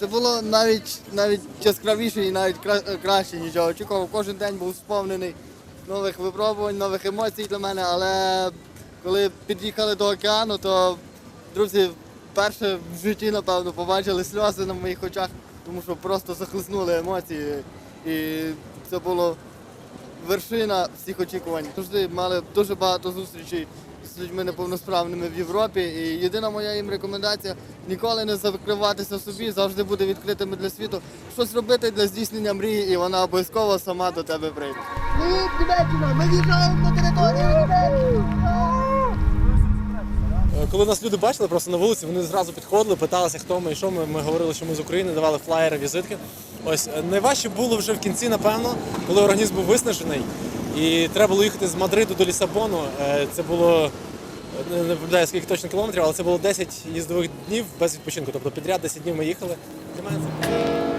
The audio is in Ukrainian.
Це було навіть навіть яскравіше і навіть е, краще, ніж я очікував. Кожен день був сповнений нових випробувань, нових емоцій для мене. Але коли під'їхали до океану, то друзі вперше в житті, напевно, побачили сльози на моїх очах, тому що просто захлиснули емоції. І це була вершина всіх очікувань. Завжди мали дуже багато зустрічей людьми неповносправними в Європі. І єдина моя їм рекомендація ніколи не закриватися собі, завжди бути відкритими для світу. Щось робити для здійснення мрії, і вона обов'язково сама до тебе прийде. Ми Німеччина, ми в'їжджаємо на територію Коли нас люди бачили просто на вулиці, вони зразу підходили, питалися, хто ми і що ми. Ми говорили, що ми з України, давали флаєри, візитки. Ось е, найважче було вже в кінці, напевно, коли організм був виснажений, і треба було їхати з Мадриду до Лісабону. Е, Це було не пам'ятаю скільки точно кілометрів, але це було 10 їздових днів без відпочинку. Тобто підряд 10 днів ми їхали. Для мене це